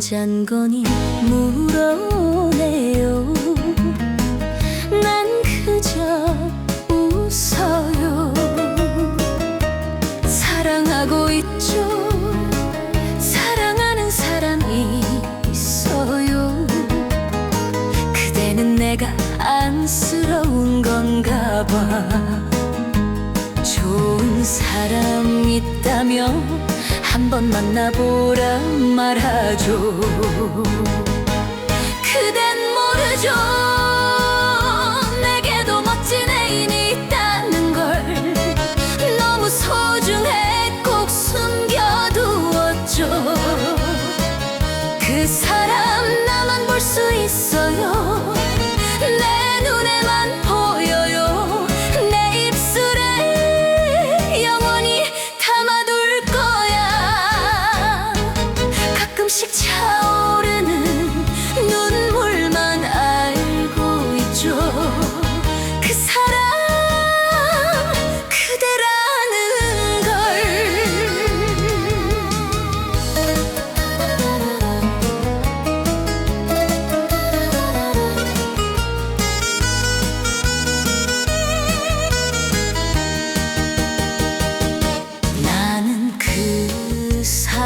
잔잔거니 물어내요. 난 그저 웃어요. 사랑하고 있죠. 사랑하는 사람이 있어요. 그대는 내가 안쓰러운 건가 봐. 좋은 사람 있다면 한번 만나보라 말하 죠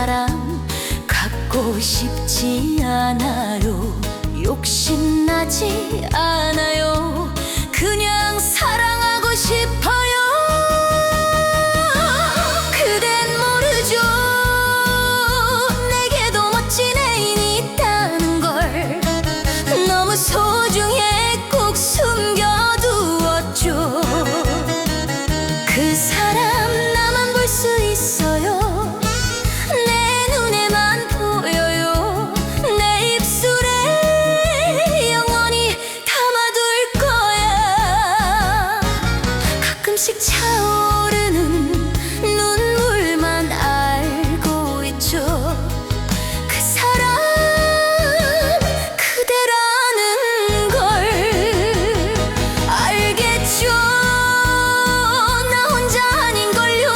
사람 갖고 싶지 않아요. 욕심나지 않아요. 그냥 사랑하고 싶어요. 그댄 모르죠. 내게도 멋진 애인이 있다는 걸. 너무 소중해 꼭 숨겨두었죠. 그 사람 조금씩 차오르는 눈물만 알고 있죠. 그 사람 그대라는 걸 알겠죠. 나 혼자 아닌걸요.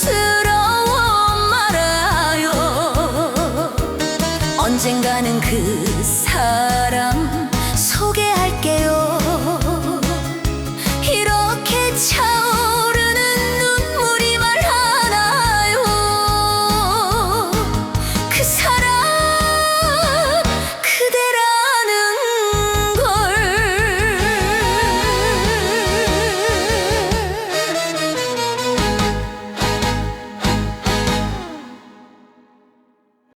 안쓰러워 말아요. 언젠가는